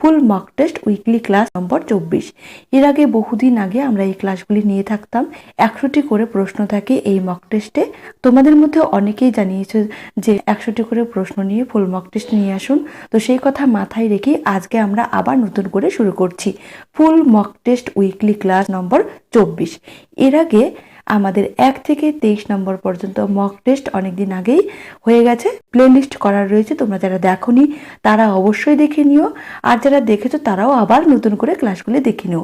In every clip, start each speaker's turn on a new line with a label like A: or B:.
A: full mock test weekly class number চব্বিশ। এর আগে বহুদিন আগে আমরা এই ক্লাসগুলি নিয়ে থাকতাম। একশোটি করে প্রশ্ন থাকে এই মক টেস্টে তোমাদের মধ্যে অনেকেই জানিয়েছে যে একশোটি করে প্রশ্ন নিয়ে ফুল মক টেস্ট নিয়ে আসুন। তো সেই কথা মাথায় রেখে আজকে আমরা আবার নতুন করে শুরু করছি। Full mock test weekly class number চব্বিশ। এর আগে আমাদের এক থেকে তেইশ নম্বর পর্যন্ত মক টেস্ট অনেকদিন আগেই হয়ে গেছে। প্লেলিস্ট করা রয়েছে, তোমরা যারা দেখোনি তারা অবশ্যই দেখে নিও। আর যারা দেখেছ তারাও আবার নতুন করে ক্লাসগুলি দেখে নিও।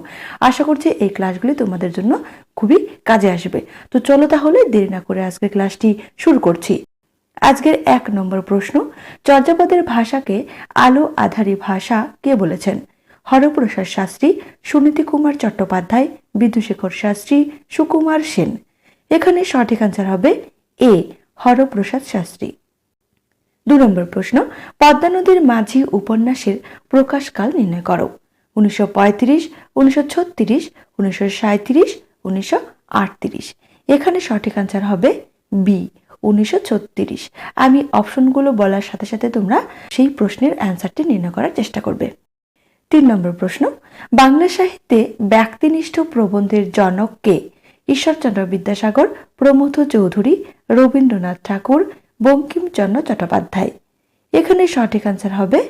A: আশা করছি এই ক্লাসগুলি তোমাদের জন্য খুবই কাজে আসবে। তো চলো তাহলে দেরি না করে আজকের ক্লাসটি শুরু করছি। আজকের এক নম্বর প্রশ্ন, চর্যাপদের ভাষাকে আলো আধারী ভাষা কে বলেছেন? হরপ্রসাদ শাস্ত্রী, সুনীতি কুমার চট্টোপাধ্যায় বিদ্যুশেখর শাস্ত্রী, সুকুমার সেন। এখানে সঠিক আনসার হবে এ, হরপ্রসাদ শাস্ত্রী। দু নম্বর প্রশ্ন, পদ্মা নদীর মাঝি উপন্যাসের প্রকাশকাল নির্ণয় করো। উনিশশো পঁয়ত্রিশ, উনিশশো ছত্রিশ, উনিশশো সাঁত্রিশ উনিশশো আটত্রিশ। এখানে সঠিক আনসার হবে বি, উনিশশো ছত্রিশ। আমি অপশনগুলো বলার সাথে সাথে তোমরা সেই প্রশ্নের অ্যান্সারটি নির্ণয় করার চেষ্টা করবে। তিন নম্বর প্রশ্ন, বাংলা সাহিত্যে ব্যক্তিনিষ্ঠ প্রবন্ধের জনক কে? ঈশ্বরচন্দ্র বিদ্যাসাগর প্রমথ চৌধুরী, রবীন্দ্রনাথ ঠাকুর, বঙ্কিমচন্দ্র চট্টোপাধ্যায়। এখানে সঠিক আনসার হবে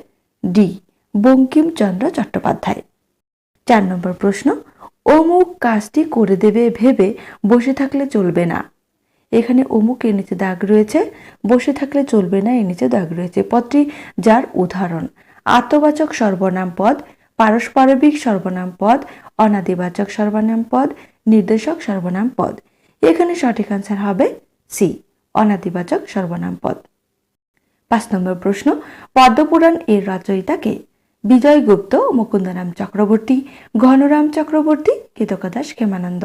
A: ডি, বঙ্কিমচন্দ্র চট্টোপাধ্যায়। চার নম্বর প্রশ্ন, অমুক কাজটি করে দেবে ভেবে বসে থাকলে চলবে না। এখানে অমুক এর নিচে দাগ রয়েছে, বসে থাকলে চলবে না এর নিচে দাগ রয়েছে। পদটি যার উদাহরণ। আত্মবাচক সর্বনাম পদ, পারস্পরিক সর্বনাম পদ, অনাদিবাচক সর্বনাম পদ, নির্দেশক সর্বনাম পদ। এখানে সঠিক আনসার হবে সি অনাদিবাচক সর্বনাম পদ। পাঁচ নম্বর প্রশ্ন, পদ্মপুরাণ এর রচয়িতাকে বিজয় গুপ্ত, মুকুন্দরাম চক্রবর্তী, ঘনরাম চক্রবর্তী কৃতকদাস ক্ষেমানন্দ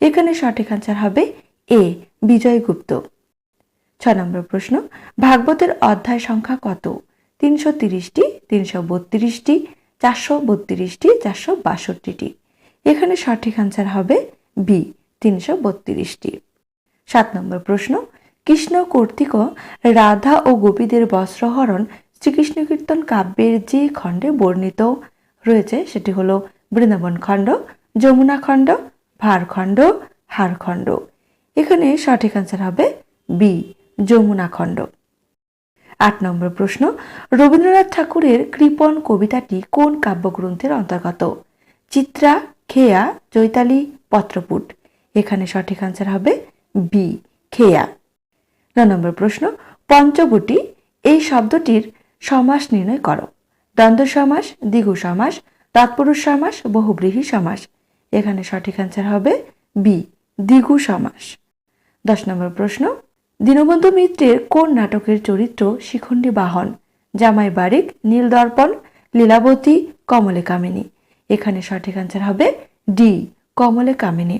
A: এখানে সঠিক আনসার হবে এ বিজয় গুপ্ত। ছ নম্বর প্রশ্ন, ভাগবতের অধ্যায় সংখ্যা কত? তিনশো তিরিশটি, তিনশো বত্রিশটি, চারশো বত্রিশটি, চারশো বাষট্টিটি। এখানে সঠিক আনসার হবে বি তিনশো বত্রিশটি। সাত নম্বর প্রশ্ন, কৃষ্ণ কর্তৃক রাধা ও গোপীদের বস্ত্রহরণ শ্রীকৃষ্ণ কীর্তন কাব্যের যে খণ্ডে বর্ণিত। রয়েছে সেটি হল বৃন্দাবন খণ্ড, যমুনা খণ্ড ভারখণ্ড হারখণ্ড এখানে সঠিক আনসার হবে বি যমুনা খণ্ড। আট নম্বর প্রশ্ন, রবীন্দ্রনাথ ঠাকুরের কৃপণ কবিতাটি কোন কাব্যগ্রন্থের অন্তর্গত? চিত্রা, খেয়া, চৈতালি, পত্রপুট। এখানে সঠিক আনসার হবে বি খেয়া। ন নম্বর প্রশ্ন, পঞ্চবটি, এই শব্দটির সমাস নির্ণয় করো। দ্বন্দ্ব সমাস, দ্বিগু সমাস, তৎপুরুষ সমাস, বহুব্রীহি সমাস। এখানে সঠিক আনসার হবে বি দ্বিগু সমাস। দশ নম্বর প্রশ্ন দীনবন্ধু মিত্রের কোন নাটকের চরিত্র শিখণ্ডী বাহন? জামাই বারিক, নীল দর্পণ, লীলাবতী কমলে কামিনী এখানে সঠিক আনসার হবে ডি কমলে কামিনী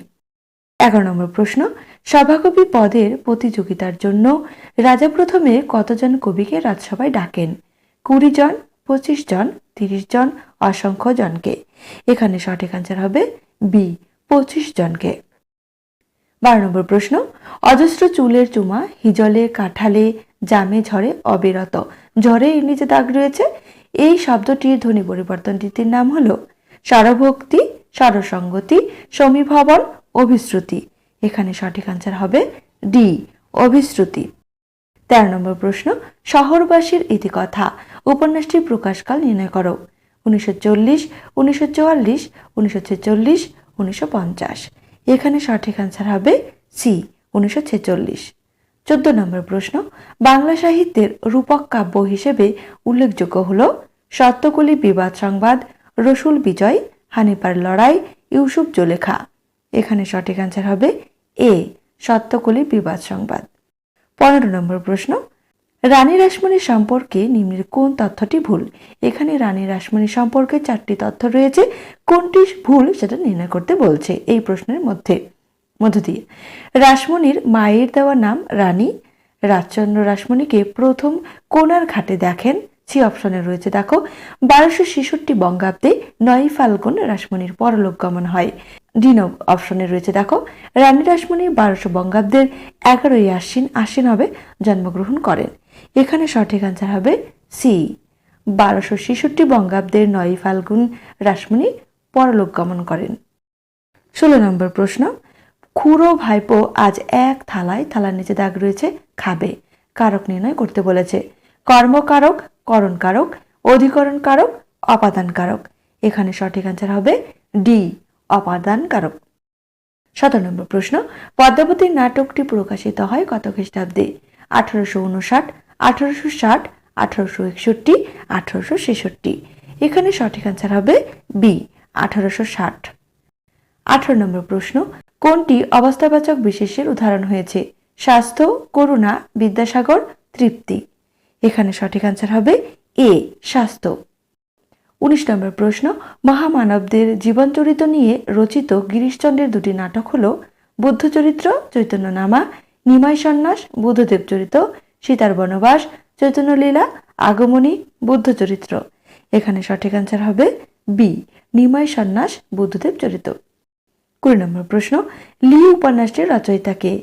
A: এগারো নম্বর প্রশ্ন, সভাকবি পদের প্রতিযোগিতার জন্য রাজা প্রথমে কতজন কবিকে রাজসভায় ডাকেন? কুড়ি জন, পঁচিশ জন, তিরিশ জন, অসংখ্য জনকে। এখানে সঠিক আনসার হবে বি, পঁচিশ জনকে। বারো নম্বর প্রশ্ন, অজস্র চুলের চুমা, হিজলে, কাঠালে, জামে ঝরে অবিরত। ঝরে এর নিচে দাগ রয়েছে। এই শব্দটির ধ্বনি পরিবর্তনটির নাম হলো স্বরভক্তি, স্বরসঙ্গতি, সমীভবন, অভিশ্রুতি। এখানে সঠিক আনসার হবে ডি অভিশ্রুতি। তেরো নম্বর প্রশ্ন, শহরবাসীর ইতিকথা। উপন্যাসটির প্রকাশকাল নির্ণয় করো। উনিশশো চল্লিশ, উনিশশো চুয়াল্লিশ, উনিশশো ছেচল্লিশ, উনিশশো পঞ্চাশ। এখানে সঠিক আনসার হবে সি উনিশশো ছেচল্লিশ। চোদ্দ নম্বর প্রশ্ন, বাংলা সাহিত্যের রূপক কাব্য হিসেবে উল্লেখযোগ্য হল সত্যকলি বিবাদ সংবাদ, রসুল বিজয় হানিপার লড়াই, ইউসুফ জোলেখা। এখানে সঠিক আনসার হবে এ সত্যকলি বিবাদ সংবাদ। পনেরো নম্বর প্রশ্ন রানী রাসমণি সম্পর্কে নিম্নের কোন তথ্যটি ভুল? এখানে রানী রাসমণি সম্পর্কে চারটি তথ্য রয়েছে। কোনটি ভুল সেটা নির্ণয় করতে বলছে এই প্রশ্নের মধ্যে। মধ্য দিয়ে, রাসমণির মায়ের দেওয়া নাম রানী। রাজচন্দ্র রাসমণিকে প্রথম কোনার ঘাটে দেখেন। সি অপশনে রয়েছে, দেখো, বারোশো ছেষট্টি বঙ্গাব্দে নয় ফাল্গুন রাসমণির পরলোক গমন হয়। ডি অপশনে রয়েছে, দেখো, রানী রাসমণি বারোশো বঙ্গাব্দের এগারোই আশ্বিন আশ্বিন হবে জন্মগ্রহণ করেন। এখানে সঠিক আনসার হবে সি বারোশো ছেষট্টি বঙ্গাব্দের নয় ফাল্গুন রাসমণি পরলোক গমন করেন। ষোলো নম্বর প্রশ্ন, খুড়ো ভাইপো আজ এক থালায় থালার নিচে দাগ রয়েছে, খাবে। কারক নির্ণয় করতে বলেছে, কর্মকারক, করণকারক অধিকরণ কারক অপাদান কারক এখানে সঠিক আনসার হবে ডি অপাদান কারক সতেরো নম্বর প্রশ্ন, পদ্মাবতীর নাটকটি প্রকাশিত হয় কত খ্রিস্টাব্দে? আঠারোশো উনষাট আঠারোশো ষাট, আঠারোশো একষট্টি, আঠারোশো ছেষট্টি। এখানে সঠিক আনসার হবে বি আঠারোশো ষাট। আঠারো নম্বর প্রশ্ন, কোনটি অবস্থাবাচক বিশেষের উদাহরণ হয়েছে? স্বাস্থ্য, করুণা, বিদ্যাসাগর, তৃপ্তি। এখানে সঠিক আনসার হবে এ স্বাস্থ্য। উনিশ নম্বর প্রশ্ন, মহামানবদের জীবনচরিত নিয়ে রচিত গিরিশচন্দ্রের দুটি নাটক হল বুদ্ধচরিত্র, চৈতন্যনামা, নিমাই সন্ন্যাস বুদ্ধদেব চরিত সীতার বনবাস, চৈতন্য লীলা, আগমনী বুদ্ধচরিত্র এখানে সঠিক আনসার হবে বি নিমাই সন্ন্যাস, বুদ্ধদেব চরিত। কুড়ি নম্বর প্রশ্ন, লি উপন্যাসটির রচয়িতা কে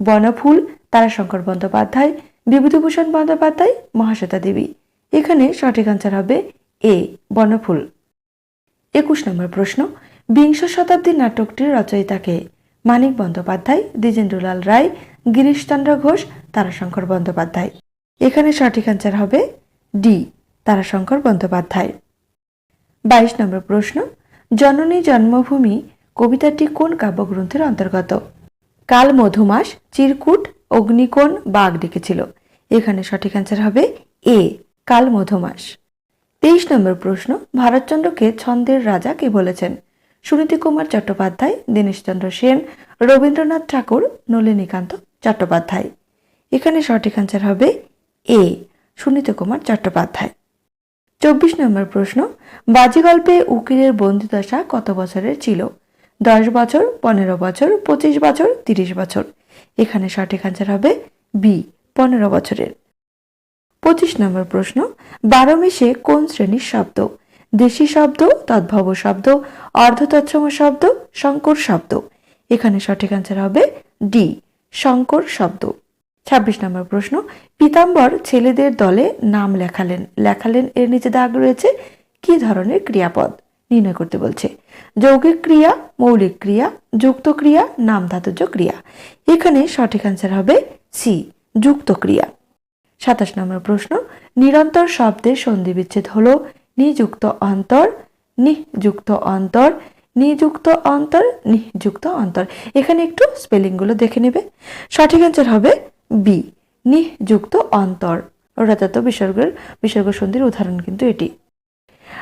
A: বনফুল, তারাশঙ্কর বন্দ্যোপাধ্যায়, বিভূতিভূষণ বন্দ্যোপাধ্যায় মহাশ্বেতা দেবী এখানে সঠিক আনসার হবে এ, বনফুল। একুশ নম্বর প্রশ্ন, বিংশ শতাব্দীর নাটকটির রচয়িতাকে? মানিক বন্দ্যোপাধ্যায়, দ্বিজেন্দ্রলাল রায় গিরিশচন্দ্র ঘোষ, তারাশঙ্কর বন্দ্যোপাধ্যায়। এখানে সঠিক আনসার হবে ডি, তারাশঙ্কর বন্দ্যোপাধ্যায়। বাইশ নম্বর প্রশ্ন, জননী জন্মভূমি কবিতাটি কোন কাব্যগ্রন্থের অন্তর্গত? কাল মধুমাস, চিরকুট, অগ্নিকোণ, বাঘ ডেকেছিল। এখানে সঠিক অ্যান্সার হবে এ, কাল মধুমাস। তেইশ নম্বর প্রশ্ন, ভারতচন্দ্রকে ছন্দের রাজা কে বলেছেন? সুনীতি কুমার চট্টোপাধ্যায়, দীনেশচন্দ্র সেন, রবীন্দ্রনাথ ঠাকুর, নলিনীকান্ত চট্টোপাধ্যায়। এখানে সঠিক অ্যান্সার হবে এ সুনীতি কুমার চট্টোপাধ্যায়। চব্বিশ নম্বর প্রশ্ন, বাজি গল্পে উকিলের বন্দিদশা কত বছরের ছিল? দশ বছর, পনেরো বছর, পঁচিশ বছর, তিরিশ বছর। এখানে সঠিক আনসার হবে বি পনেরো বছরের। পঁচিশ নম্বর প্রশ্ন, বারো মেশে কোন শ্রেণির শব্দ? দেশি শব্দ, তদ্ভব শব্দ, অর্ধতৎসম শব্দ সংকর শব্দ। এখানে সঠিক আনসার হবে ডি সংকর শব্দ। ছাব্বিশ নম্বর প্রশ্ন, পিতাম্বর ছেলেদের দলে নাম লেখালেন। লেখালেন এর নিচে দাগ রয়েছে, কি ধরনের ক্রিয়াপদ? নির্ণয় করতে বলছে, যৌগিক ক্রিয়া, মৌলিক ক্রিয়া, যুক্ত ক্রিয়া নাম ধাতুজ ক্রিয়া। এখানে সঠিক আনসার হবে সি যুক্ত ক্রিয়া। সাতাশ নম্বর প্রশ্ন, নিরন্তর শব্দের সন্ধি বিচ্ছেদ হল, নিযুক্ত অন্তর নিযুক্ত অন্তর নিযুক্ত অন্তর নিযুক্ত অন্তর। এখানে একটু স্পেলিংগুলো দেখে নেবে। সঠিক অ্যান্সার হবে বি নিযুক্ত অন্তর। ওটাতে বিসর্গের বিসর্গ সন্ধির উদাহরণ কিন্তু এটি।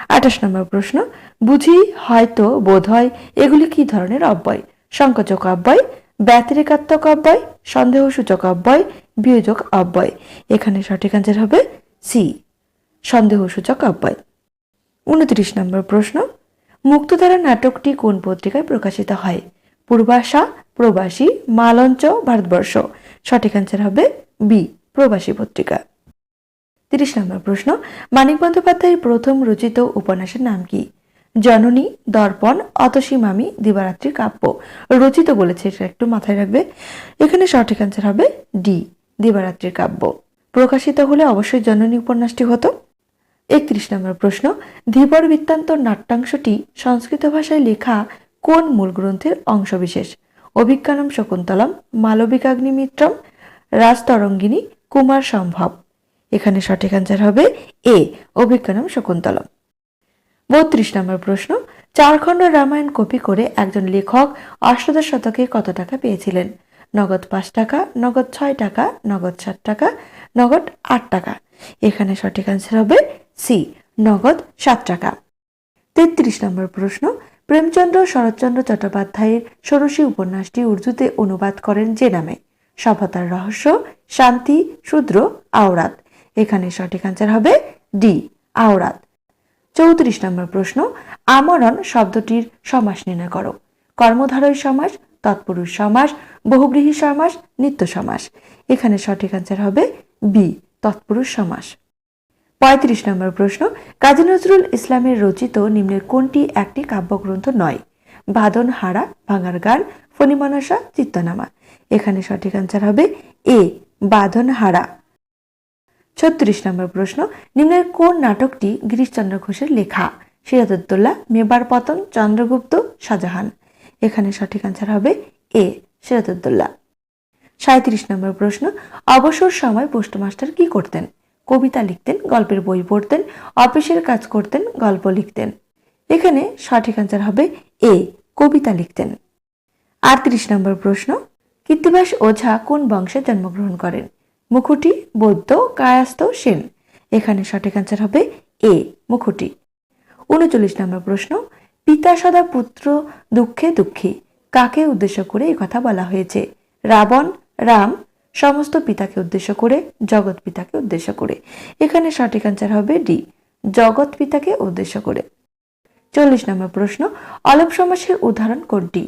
A: আঠাশ নম্বর প্রশ্ন, বুঝি হয়তো বোধ হয় এগুলি কি ধরনের অব্যয়? সংকোচক অব্যয়, ব্যতিরেকাত্মক অব্যয়, সন্দেহসূচক অব্যয়, বিয়োজক অব্যয়। এখানে সঠিক আনসার হবে সি সন্দেহসূচক অব্যয়। উনত্রিশ নম্বর প্রশ্ন মুক্তধারা নাটকটি কোন পত্রিকায় প্রকাশিত হয়? পূর্বাশা, প্রবাসী, মালঞ্চ, ভারতবর্ষ। সঠিক আনসার হবে বি, প্রবাসী পত্রিকা। তিরিশ নম্বর প্রশ্ন, মানিক বন্দ্যোপাধ্যায়ের প্রথম রচিত উপন্যাসের নাম কি? জননী, দর্পণ, অতসী মামি, দিবারাত্রি কাব্য। রচিত বলেছে এটা একটু মাথায় রাখবে। এখানে সঠিক অ্যান্সার হবে ডি, দিবারাত্রির কাব্য। প্রকাশিত হলে অবশ্যই জননী উপন্যাসটি হতো। একত্রিশ নম্বর প্রশ্ন, ধীবর বৃত্তান্ত নাট্যাংশটি সংস্কৃত ভাষায় লেখা কোন মূল গ্রন্থের অংশবিশেষ? অভিজ্ঞানম শকুন্তলম মালবিকাগ্নিমিত্রম রাজতরঙ্গিনী, কুমার সম্ভব। এখানে সঠিক অ্যান্সার হবে এ, অভিজ্ঞানম শকুন্তলম। বত্রিশ নম্বর প্রশ্ন, চারখণ্ড রামায়ণ কপি করে একজন লেখক অষ্টাদশ শতকে কত টাকা পেয়েছিলেন? নগদ পাঁচ টাকা, নগদ ছয় টাকা, নগদ সাত টাকা, নগদ আট টাকা। এখানে সঠিক অ্যান্সার হবে সি, নগদ সাত টাকা। তেত্রিশ নম্বর প্রশ্ন, প্রেমচন্দ্র শরৎচন্দ্র চট্টোপাধ্যায়ের ষোড়শী উপন্যাসটি উর্দুতে অনুবাদ করেন যে নামে? সভ্যতার রহস্য, শান্তি, শূদ্র, আওরাত। এখানে সঠিক আনসার হবে ডি, আওরাত। চৌত্রিশ নম্বর প্রশ্ন, আমরণ শব্দটির সমাস নির্ণয় করো। কর্মধারয় সমাস, তৎপুরুষ সমাস বহুব্রীহি সমাস, নিত্য সমাস। এখানে সঠিক আনসার হবে বি, তৎপুরুষ সমাস। পঁয়ত্রিশ নম্বর প্রশ্ন, কাজী নজরুল ইসলামের রচিত নিম্নের কোনটি একটি কাব্যগ্রন্থ নয়? বাদন হারা, ভাঙার গান ফণিমনসা চিত্তনামা। এখানে সঠিক আনসার হবে এ, বাঁধন হারা। ছত্রিশ নম্বর প্রশ্ন, নিম্নের কোন নাটকটি গিরিশচন্দ্র ঘোষের লেখা? সিরাজউদ্দৌলা মেবার পতন, চন্দ্রগুপ্ত, শাহজাহান। এখানে সঠিক আনসার হবে এ সিরাজউদ্দৌলা সাঁত্রিশ নম্বর প্রশ্ন, অবসর সময় পোস্টমাস্টার কি করতেন? কবিতা লিখতেন, গল্পের বই পড়তেন, অফিসের কাজ করতেন, গল্প লিখতেন। এখানে সঠিক আনসার হবে এ, কবিতা লিখতেন। আটত্রিশ নম্বর প্রশ্ন কীর্তিবাস ওঝা কোন বংশে জন্মগ্রহণ করেন? মুখুটি, বৌদ্ধ কায়াস্ত সেন। এখানে সঠিক আনসার হবে এ, মুখুটি। উনচল্লিশ নম্বর প্রশ্ন, পিতা সদা পুত্র দুঃখে দুঃখী। কাকে উদ্দেশ্য করে এই কথা বলা হয়েছে? রাবণ, রাম সমস্ত পিতাকে উদ্দেশ্য করে, জগৎ পিতাকে উদ্দেশ্য করে। এখানে সঠিক আনসার হবে ডি, জগৎ পিতাকে উদ্দেশ্য করে। চল্লিশ নম্বর প্রশ্ন, অলপ সমাসের উদাহরণ কোনটি?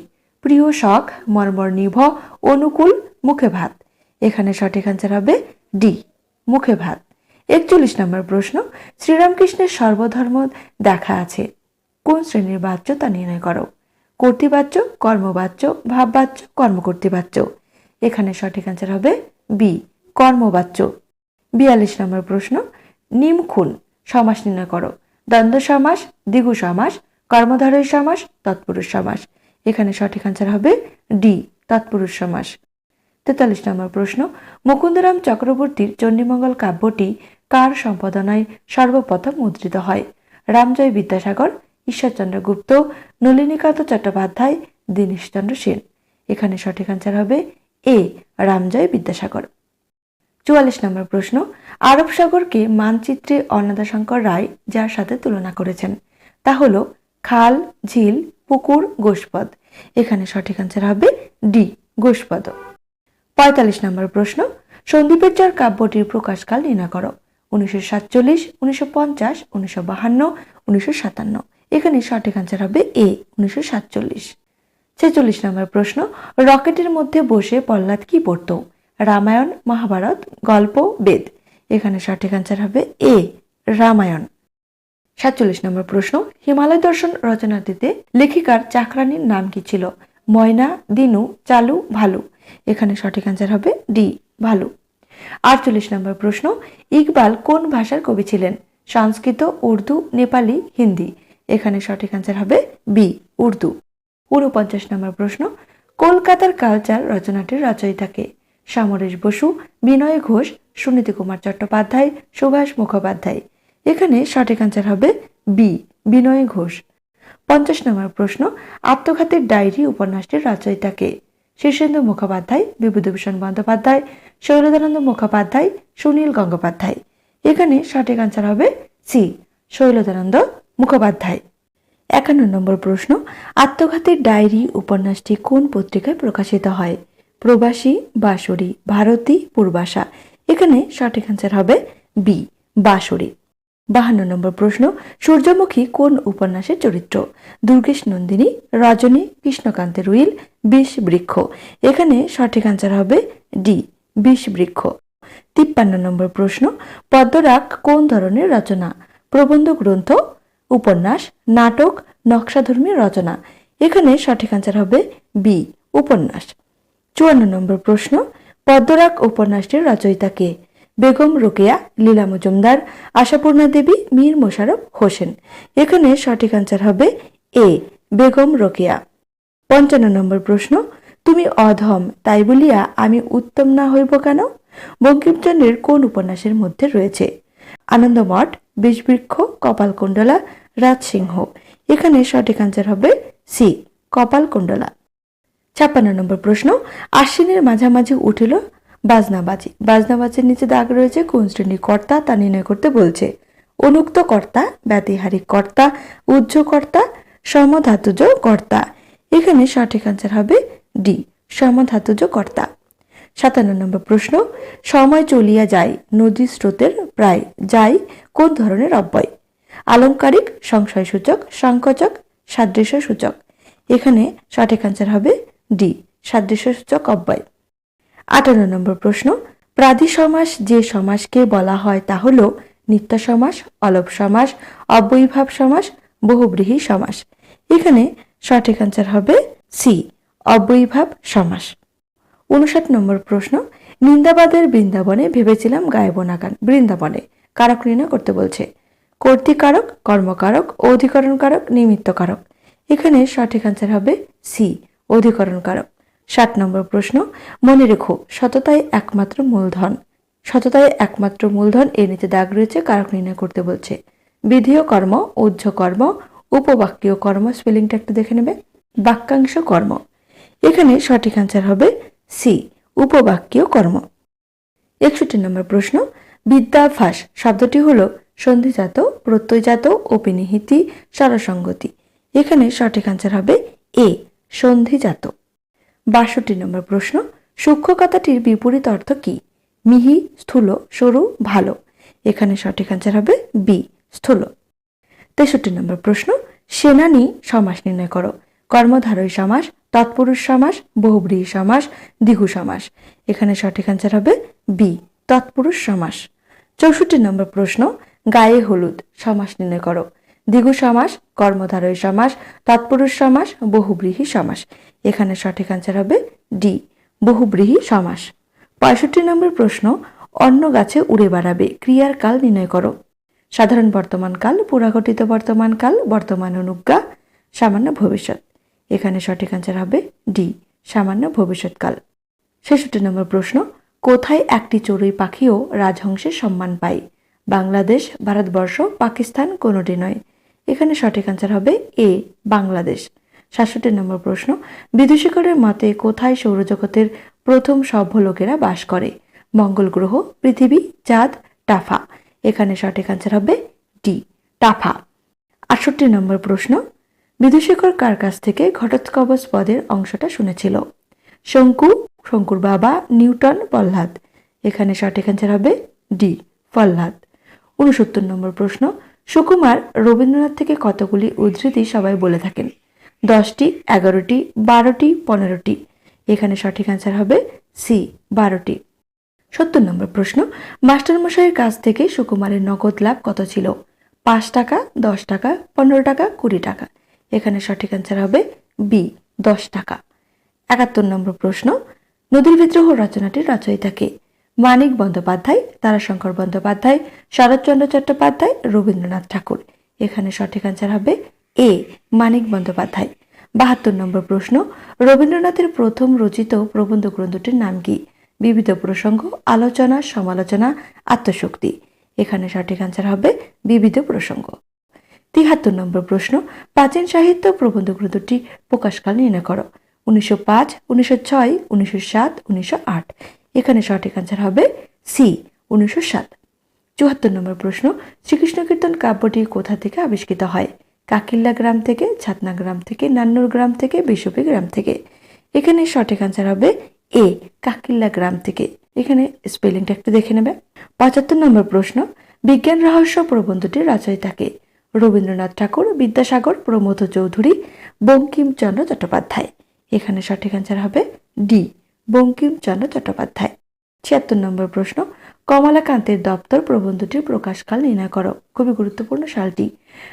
A: প্রিয় শখ, মর্মর নিভ, অনুকূল, মুখে ভাত। এখানে সঠিক আনসার হবে ডি, মুখে ভাত। একচল্লিশ নম্বর প্রশ্ন, শ্রীরামকৃষ্ণের সর্বধর্ম দেখা আছে। কোন শ্রেণির বাচ্য তা নির্ণয় করো? কর্তৃবাচ্য কর্মবাচ্য ভাববাচ্য কর্মকর্তৃবাচ্য এখানে সঠিক আনসার হবে বি কর্মবাচ্য। বিয়াল্লিশ নম্বর প্রশ্ন, নিম খুন, সমাস নির্ণয় করো। দ্বন্দ্ব সমাস, দ্বিগু সমাস, কর্মধারয় সমাস, তৎপুরুষ সমাস। এখানে সঠিক আনসার হবে ডি তৎপুরুষ সমাস। তেতাল্লিশ নম্বর প্রশ্ন, মুকুন্দরাম চক্রবর্তীর চণ্ডীমঙ্গল কাব্যটি কার সম্পাদনায় সর্বপ্রথম মুদ্রিত হয়? রামজয় বিদ্যাসাগর, ঈশ্বরচন্দ্র গুপ্ত, নলিনীকান্ত চট্টোপাধ্যায়, দীনেশচন্দ্র সেন। এখানে সঠিক আনসার হবে এ, রামজয় বিদ্যাসাগর। চুয়াল্লিশ নম্বর প্রশ্ন, আরব সাগরকে মানচিত্রে অন্নদাশঙ্কর রায় যার সাথে তুলনা করেছেন, তা হলো খাল, ঝিল, পুকুর, গোষ্পদ। এখানে সঠিক আনসার হবে ডি, গোষ্পদ। পঁয়তাল্লিশ নম্বর প্রশ্ন, সন্দীপের চর কাব্যটির প্রকাশকাল নির্ণয় করো। উনিশশো সাতচল্লিশ, উনিশশো পঞ্চাশ, উনিশশো বাহান্ন, উনিশশো সাতান্ন। এখানে সঠিক আনসার হবে এ, উনিশশো সাতচল্লিশ। ছেচল্লিশ নম্বর প্রশ্ন, রকেটের মধ্যে বসে প্রহ্লাদ কি পড়ত? রামায়ণ, মহাভারত, গল্প, বেদ। এখানে সঠিক আনসার হবে এ, রামায়ণ। সাতচল্লিশ নম্বর প্রশ্ন, হিমালয় দর্শন রচনাটিতে লেখিকার চাকরানির নাম কি ছিল? ময়না, দিনু, চালু, ভালু। এখানে সঠিক আনসার হবে ডি, ভালু। আটচল্লিশ নম্বর প্রশ্ন, ইকবাল কোন ভাষার কবি ছিলেন? সংস্কৃত, উর্দু, নেপালি, হিন্দি। এখানে সঠিক আনসার হবে বি, উর্দু। ঊনপঞ্চাশ নম্বর প্রশ্ন, কলকাতার কালচার রচনাটির রচয়িতাকে সমরেশ বসু, বিনয় ঘোষ, সুনীতি কুমার চট্টোপাধ্যায়, সুভাষ মুখোপাধ্যায়। এখানে সঠিক আনসার হবে বি বিনয় ঘোষ। পঞ্চাশ নম্বর প্রশ্ন আত্মঘাতের ডায়েরি উপন্যাসটির রচয়িতাকে শীর্ষেন্দু মুখোপাধ্যায়, বিভূতিভূষণ বন্দ্যোপাধ্যায় শৈলদানন্দ মুখোপাধ্যায়, সুনীল গঙ্গোপাধ্যায়। এখানে সঠিক আনসার হবে সি শৈলদানন্দ মুখোপাধ্যায়। একান্ন নম্বর প্রশ্ন আত্মঘাতের ডায়েরি উপন্যাসটি কোন পত্রিকায় প্রকাশিত হয়? প্রবাসী বাসুরি ভারতী, পূর্বাশা। এখানে সঠিক আনসার হবে বি বাসুরি বাহান্ন নম্বর প্রশ্ন, সূর্যমুখী কোন উপন্যাসের চরিত্র? দুর্গেশ নন্দিনী, রজনী, কৃষ্ণকান্তের উইল বিষ বৃক্ষ এখানে সঠিক আনসার হবে ডি বিষ বৃক্ষ তিপ্পান্ন নম্বর প্রশ্ন, পদ্মরাগ কোন ধরনের রচনা? প্রবন্ধ গ্রন্থ উপন্যাস, নাটক, নকশাধর্মী রচনা। এখানে সঠিক আনসার হবে বি, উপন্যাস। চুয়ান্ন নম্বর প্রশ্ন, পদ্মরাগ উপন্যাসটির রচয়িতা কে? বেগম রোকেয়া, লীলা মজুমদার, আশাপূর্ণা দেবী, মীর মোশারফ হোসেন। এখানে সঠিক আনসার হবে এ, বেগম রোকেয়া। পঞ্চান্ন নম্বর প্রশ্ন, তুমি অধম, তাই বলিয়া আমি উত্তম না হইব কেন? বঙ্কিমচন্দ্রের কোন উপন্যাসের মধ্যে রয়েছে? আনন্দমঠ, বিষবৃক্ষ, কপালকুণ্ডলা, রাজসিংহ। এখানে সঠিক আনসার হবে সি কপালকুণ্ডলা। ছাপ্পান্ন নম্বর প্রশ্ন, আশ্বিনের মাঝামাঝি উঠিল বাজনাবাজি। বাজনাবাজির নিচে দাগ রয়েছে, কোন শ্রেণির কর্তা তা নির্ণয় করতে বলছে। অনুক্ত কর্তা ব্যতিহারিক কর্তা, উজ্জ কর্তা, সমধাতুজ কর্তা। এখানে সঠিক আনসার হবে ডি সমধাতুজ কর্তা। সাতান্ন নম্বর প্রশ্ন, সময় চলিয়া যায় নদী স্রোতের প্রায় যায়, কোন ধরনের অব্যয়? আলংকারিক সংশয় সূচক সংকোচক সাদৃশ্য সূচক এখানে সঠিক আনসার হবে ডি সাদৃশ্য সূচক অব্যয়। আটান্ন নম্বর প্রশ্ন প্রাদি সমাস যে সমাসকে বলা হয় তা হল নিত্য সমাস, অলপ সমাস, অব্যয়ীভাব সমাস, বহুব্রীহী সমাস। এখানে সঠিক আনসার হবে সি অব্যয়ীভাব সমাস। উনষাট নম্বর প্রশ্ন, নিন্দাবাদের বৃন্দাবনে ভেবেছিলাম গায়ব না গান বৃন্দাবনে, কারক নির্ণয় করতে বলছে। কর্তৃকারক, কর্মকারক, অধিকরণকারক, নিমিত্তকারক। এখানে সঠিক আনসার হবে সি অধিকরণকারক। ষাট নম্বর প্রশ্ন, মনে রেখো, সততাই একমাত্র মূলধন। সততাই একমাত্র মূলধন, এর নিচে দাগ রয়েছে, কারক নির্ণয় করতে বলছে। বিধেয় কর্ম উজ্জ কর্ম, উপবাক্যীয় কর্ম স্পেলিংটা একটু দেখে নেবে। বাক্যাংশ কর্ম। এখানে সঠিক আনসার হবে সি উপবাক্যীয় কর্ম। একষট্টি নম্বর প্রশ্ন বিদ্যাভাস শব্দটি হল সন্ধিজাত, প্রত্যয়জাত অপিনিহিতি সরসঙ্গতি এখানে সঠিক আনসার হবে এ, সন্ধিজাত। বাষট্টি নম্বর প্রশ্ন, সূক্ষ্ম কথাটির বিপরীত অর্থ কি? মিহি, স্থূল, সরু, ভালো। এখানে সঠিক আনসার হবে বি, স্থূল। তেষট্টি নম্বর প্রশ্ন, সেনানি সমাস নির্ণয় করো। কর্মধারয় সমাস তৎপুরুষ সমাস, বহুব্রীহী সমাস দ্বিগু সমাস। এখানে সঠিক আনসার হবে বি তৎপুরুষ সমাস। চৌষট্টি নম্বর প্রশ্ন, গায়ে হলুদ, সমাস নির্ণয় করো। দ্বিগু সমাস, কর্মধারয় সমাস, তৎপুরুষ সমাস, বহুব্রীহী সমাস। এখানে সঠিক আনসার হবে ডি বহুব্রীহী সমাস। পঁয়ষট্টি নম্বর প্রশ্ন অন্য গাছে উড়ে বাড়াবে, ক্রিয়ার কাল নির্ণয় করো। সাধারণ বর্তমান কাল, পুরাঘটিত বর্তমান কাল, বর্তমান অনুজ্ঞা, সামান্য ভবিষ্যৎ। এখানে সঠিক আনসার হবে ডি সামান্য ভবিষ্যৎকাল। ছেষট্টি নম্বর প্রশ্ন, কোথায় একটি চড়ুই পাখিও রাজহংসের সম্মান পায়? বাংলাদেশ, ভারতবর্ষ, পাকিস্তান কোনোটি নয়। এখানে সঠিক আনসার হবে এ বাংলাদেশ। সাতষট্টি নম্বর প্রশ্ন বিদুষীকরের মতে কোথায় সৌরজগতের প্রথম সভ্য লোকেরা বাস করে? মঙ্গল গ্রহ, পৃথিবী, চাঁদ, টাফা। এখানে সঠিক আনসার হবে ডি টাফা। আটষট্টি নম্বর প্রশ্ন বিদুশেখর কার কাছ থেকে ঘটোৎকবচ পদের অংশটা শুনেছিল? শঙ্কু, শঙ্কুর বাবা নিউটন প্রহ্লাদ এখানে সঠিক অ্যান্সার হবে ডি প্রহ্লাদ উনসত্তর নম্বর প্রশ্ন, সুকুমার রবীন্দ্রনাথ থেকে কতগুলি উদ্ধৃতি সবাই বলে থাকেন? দশটি, এগারোটি, বারোটি, পনেরোটি। এখানে সঠিক অ্যান্সার হবে সি বারোটি। সত্তর নম্বর প্রশ্ন, মাস্টারমশাইয়ের কাছ থেকে সুকুমারের নগদ লাভ কত ছিল? পাঁচ টাকা, দশ টাকা, পনেরো টাকা, কুড়ি টাকা। এখানে সঠিক অ্যান্সার হবে বি দশ টাকা। একাত্তর নম্বর প্রশ্ন, নদীর বিদ্রোহ রচনাটির রচয়িতাকে মানিক বন্দ্যোপাধ্যায়, তারাশঙ্কর বন্দ্যোপাধ্যায়, শরৎচন্দ্র চট্টোপাধ্যায়, রবীন্দ্রনাথ ঠাকুর। এখানে সঠিক অ্যান্সার হবে এ মানিক বন্দ্যোপাধ্যায়। বাহাত্তর নম্বর প্রশ্ন, রবীন্দ্রনাথের প্রথম রচিত প্রবন্ধ গ্রন্থটির নাম কি? বিবিধ প্রসঙ্গ, আলোচনা, সমালোচনা, আত্মশক্তি। এখানে সঠিক অ্যান্সার হবে বিবিধ প্রসঙ্গ। তিহাত্তর নম্বর প্রশ্ন, প্রাচীন সাহিত্য প্রবন্ধ গ্রন্থটি প্রকাশকাল নির্ণয় করো। উনিশশো পাঁচ, উনিশশো ছয়, উনিশশো সাত, উনিশশো আট। এখানে সঠিক আনসার হবে সি উনিশশো সাত। চুয়াত্তর নম্বর প্রশ্ন, শ্রীকৃষ্ণ কীর্তন কাব্যটি কোথা থেকে আবিষ্কৃত হয়? কাকিল্লা গ্রাম থেকে, ছাতনা গ্রাম থেকে, নান্নুর গ্রাম থেকে বিশপি গ্রাম থেকে? এখানে সঠিক আনসার হবে এ কাকিল্লা গ্রাম থেকে। এখানে স্পেলিংটা একটু দেখে নেবে। পঁচাত্তর নম্বর প্রশ্ন, বিজ্ঞান রহস্য প্রবন্ধটির রচয়িতাকে রবীন্দ্রনাথ ঠাকুর, বিদ্যাসাগর, প্রমোদ চৌধুরী, বঙ্কিমচন্দ্র চট্টোপাধ্যায়। এখানে সঠিক অ্যান্সার হবে ডি বঙ্কিমচন্দ্র চট্টোপাধ্যায়। ছিয়াত্তর নম্বর প্রশ্ন, কমলাকান্তের দপ্তর প্রবন্ধটির প্রকাশকাল নির্ণয় করো। খুবই গুরুত্বপূর্ণ সালটি।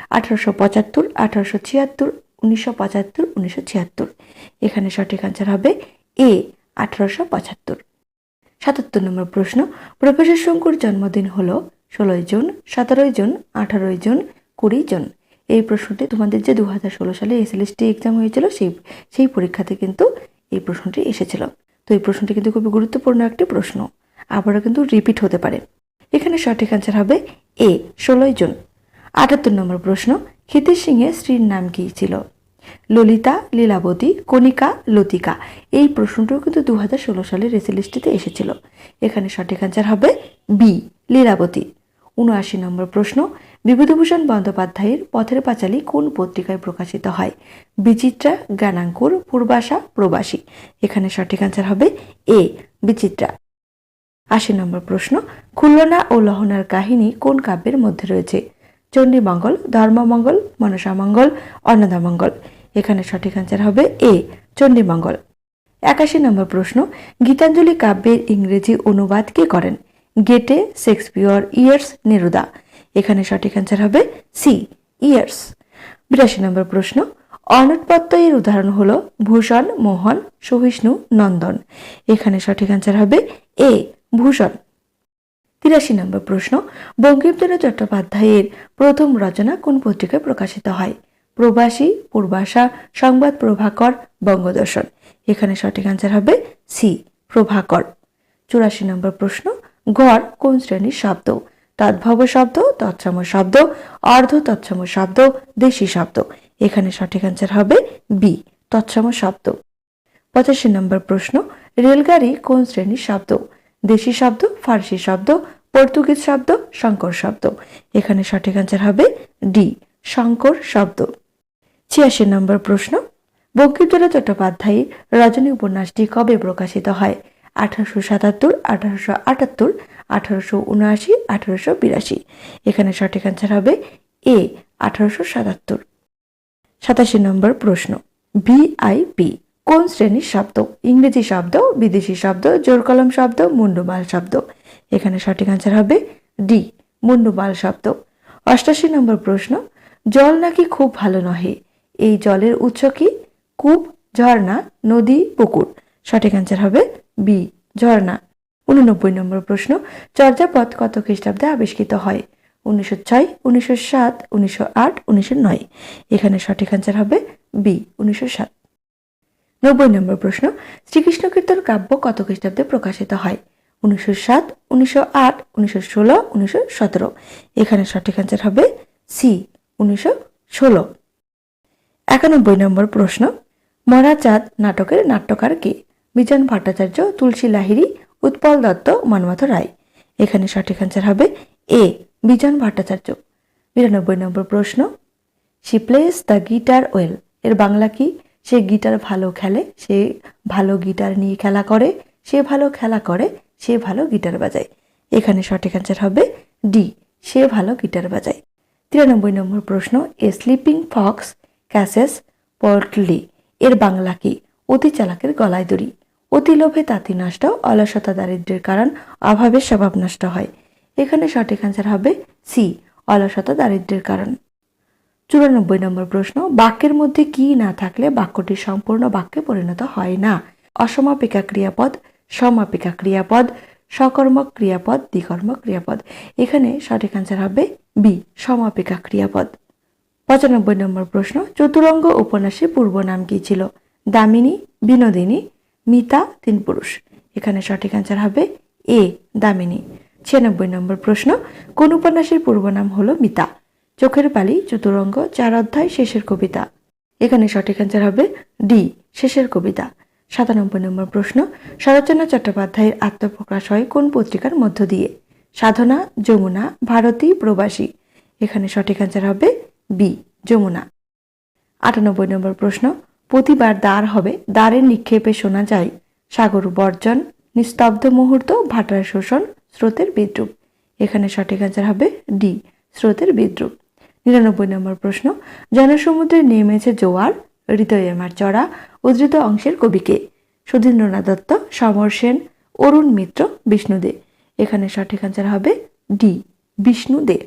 A: আঠারোশো পঁচাত্তর, আঠারোশো ছিয়াত্তর, উনিশশো পঁচাত্তর, উনিশশো ছিয়াত্তর। এখানে সঠিক অ্যান্সার হবে এ আঠারোশো পঁচাত্তর। সাতাত্তর নম্বর প্রশ্ন, প্রফেসর শঙ্কুর জন্মদিন হলো ষোলোই জুন, সতেরোই জুন, আঠারোই জুন কুড়ি জন। এই প্রশ্নটি তোমাদের যে দু হাজার ষোলো সালে এসএলএসটি এক্সাম হয়েছিল, সেই সেই পরীক্ষাতে কিন্তু এই প্রশ্নটি এসেছিল। তো এই প্রশ্নটি কিন্তু খুবই গুরুত্বপূর্ণ একটি প্রশ্ন। আবারও কিন্তু রিপিট হতে পারে। এখানে সঠিক অ্যান্সার হবে এ ষোলোই জুন। আটাত্তর নম্বর প্রশ্ন ক্ষিতির সিংহের স্ত্রীর নাম কী ছিল? ললিতা, লীলাবতী, কণিকা, লতিকা। এই প্রশ্নটিও কিন্তু দু হাজার ষোলো সালের এসএলএসটিতে এসেছিল। এখানে সঠিক অ্যান্সার হবে বি লীলাবতী। উনআশি নম্বর প্রশ্ন, বিভূতিভূষণ বন্দ্যোপাধ্যায়ের পথের পাঁচালী কোন পত্রিকায় প্রকাশিত হয়? বিচিত্রা জ্ঞানাঙ্কুর পূর্বাশা, প্রবাসী। এখানে সঠিক অ্যান্সার হবে এ, বিচিত্রা। আশি নম্বর প্রশ্ন খুল্লনা ও লহনার কাহিনী কোন কাব্যের মধ্যে রয়েছে? চণ্ডীমঙ্গল, ধর্মমঙ্গল, মনসামঙ্গল, অন্নদামঙ্গল। এখানে সঠিক অ্যান্সার হবে এ, চণ্ডীমঙ্গল। একাশি নম্বর প্রশ্ন, গীতাঞ্জলি কাব্যের ইংরেজি অনুবাদ কে করেন? গেটে শেক্সপিয়র ইয়ার্স নেরুদা। এখানে সঠিক অ্যান্সার হবে সি, ইয়ার্স। বিরাশি নম্বর প্রশ্ন অর্ণবপত্ত এর উদাহরণ হলো ভূষণ, মোহন সহিষ্ণু নন্দন। এখানে সঠিক অ্যান্সার হবে এ, ভূষণ। তিরাশি নম্বর প্রশ্ন বঙ্কিমচন্দ্র চট্টোপাধ্যায়ের প্রথম রচনা কোন পত্রিকায় প্রকাশিত হয়? প্রবাসী, পূর্বাশা, সংবাদ প্রভাকর, বঙ্গদর্শন। এখানে সঠিক অ্যান্সার হবে সি, প্রভাকর। চুরাশি নম্বর প্রশ্ন গড় কোন শ্রেণির শব্দ? তদ্ভব শব্দ, তৎসম শব্দ, অর্ধ তৎসম শব্দ, দেশি শব্দ। এখানে সঠিক অ্যান্সার হবে বি তৎসম শব্দ। পঁচাশি নম্বর প্রশ্ন, রেলগাড়ি কোন শ্রেণির শব্দ? দেশি শব্দ, ফার্সি শব্দ, পর্তুগিজ শব্দ, শঙ্কর শব্দ। এখানে সঠিক অ্যান্সার হবে ডি শঙ্কর শব্দ। ছিয়াশি নম্বর প্রশ্ন, বঙ্কিমচন্দ্র চট্টোপাধ্যায়ের রজনী উপন্যাসটি কবে প্রকাশিত হয়? আঠারোশো সাতাত্তর, আঠারোশো আটাত্তর, আঠারোশো উনআশি, আঠারোশো বিরাশি। এখানে সঠিক অ্যান্সার হবে এ আঠারোশো সাতাত্তর। সাতাশি নম্বর প্রশ্ন ভিআইপি কোন শ্রেণির শব্দ? ইংরেজি শব্দ, বিদেশি শব্দ, জোরকলম শব্দ, মুন্ডুমাল শব্দ। এখানে সঠিক অ্যান্সার হবে ডি মুন্ডুমাল শব্দ। অষ্টাশি নম্বর প্রশ্ন, জল নাকি খুব ভালো নহে? এই জলের উৎস কি? কূপ, ঝর্ণা, নদী, পুকুর। সঠিক অ্যান্সার হবে বি, ঝর্ণা। উননব্বই নম্বর প্রশ্ন, চর্যাপদ কত খ্রিস্টাব্দে আবিষ্কৃত হয়? উনিশশো ছয়, উনিশশো সাত, উনিশশো আট, উনিশশো নয়। এখানে সঠিক অ্যান্সার হবে বি, উনিশশো সাত। নব্বই নম্বর প্রশ্ন, শ্রীকৃষ্ণ কীর্তন কাব্য কত খ্রিস্টাব্দে প্রকাশিত হয়? উনিশশো সাত, উনিশশো আট, উনিশশো ষোলো, উনিশশো সতেরো। এখানে সঠিক অ্যান্সার হবে সি, উনিশশো ষোলো। একানব্বই নম্বর প্রশ্ন মরা চাঁদ নাটকের নাট্যকার কে? বিজন ভট্টাচার্য, তুলসী লাহিড়ী, উৎপল দত্ত, মনমথ রায়। এখানে সঠিক অ্যান্সার হবে এ বিজন ভট্টাচার্য। বিরানব্বই নম্বর প্রশ্ন she plays the guitar well এর বাংলা কি? সে গিটার ভালো খেলে, সে ভালো গিটার নিয়ে খেলা করে, সে ভালো খেলা করে, সে ভালো গিটার বাজায়। এখানে সঠিক অ্যান্সার হবে ডি সে ভালো গিটার বাজায়। তিরানব্বই নম্বর প্রশ্ন a sleeping fox catches poultry এর বাংলা কি? অতি চালাকের গলায় দড়ি। অতি লোভে তাঁতি নষ্ট, অলসতা দারিদ্র্যের কারণ অভাবের স্বভাব নষ্ট হয়। এখানে সঠিক অ্যান্সার হবে সি অলসতা দারিদ্র্যের কারণ। চুরানব্বই নম্বর প্রশ্ন, বাক্যের মধ্যে কি না থাকলে বাক্যটি সম্পূর্ণ বাক্যে পরিণত হয় না? অসমাপিকা ক্রিয়াপদ, সমাপিকা ক্রিয়াপদ, সকর্মক ক্রিয়াপদ, দ্বিকর্মক ক্রিয়াপদ। এখানে সঠিক অ্যান্সার হবে বি সমাপিকা ক্রিয়াপদ। পঁচানব্বই নম্বর প্রশ্ন, চতুরঙ্গ উপন্যাসে পূর্ব নাম কি ছিল? দামিনী, বিনোদিনী মিতা, তিন পুরুষ। এখানে সঠিক অ্যান্সার হবে এ, দামিনী। ছিয়ানব্বই নম্বর প্রশ্ন, কোন উপন্যাসের পূর্ব নাম হলো মিতা? চোখের পালি, চতুরঙ্গ, চার অধ্যায়, শেষের কবিতা। এখানে সঠিক অ্যান্সার হবে ডি, শেষের কবিতা। সাতানব্বই নম্বর প্রশ্ন, শরৎচন্দ্র চট্টোপাধ্যায়ের আত্মপ্রকাশ হয় কোন পত্রিকার মধ্য দিয়ে? সাধনা, যমুনা, ভারতী, প্রবাসী। এখানে সঠিক অ্যান্সার হবে বি, যমুনা। আটানব্বই নম্বর প্রশ্ন প্রতিবার দ্বার হবে। দ্বারের নিক্ষেপে শোনা যায়, সাগর বর্জন, নিস্তব্ধ মুহূর্ত, ভাটার শোষণ, স্রোতের বিদ্রুপ। এখানে সঠিক অ্যান্সার হবে ডি স্রোতের বিদ্রুপ। নিরানব্বই নম্বর প্রশ্ন, জনসমুদ্রে নেমেছে জোয়ার, হৃদয়ে আমার চড়া, উদ্ধৃত অংশের কবিকে। সুধীন্দ্রনাথ দত্ত, সমর সেন, অরুণ মিত্র, বিষ্ণু দে। এখানে সঠিক অ্যান্সার হবে ডি বিষ্ণু দে।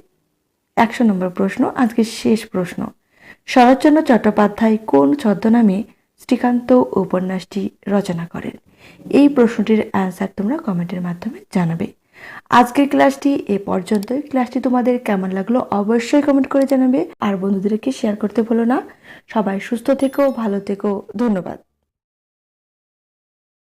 A: একশো নম্বর প্রশ্ন, আজকের শেষ প্রশ্ন। শরৎচন্দ্র চট্টোপাধ্যায় কোন ছদ্মনামে শ্রীকান্ত উপন্যাসটি রচনা করেন? এই প্রশ্নটির অ্যান্সার তোমরা কমেন্টের মাধ্যমে জানাবে। আজকের ক্লাসটি এ পর্যন্তই। ক্লাসটি তোমাদের কেমন লাগল অবশ্যই কমেন্ট করে জানাবে। আর বন্ধুদেরকে শেয়ার করতে ভুলো না। সবাই সুস্থ থেকো, ভালো থেকো। ধন্যবাদ।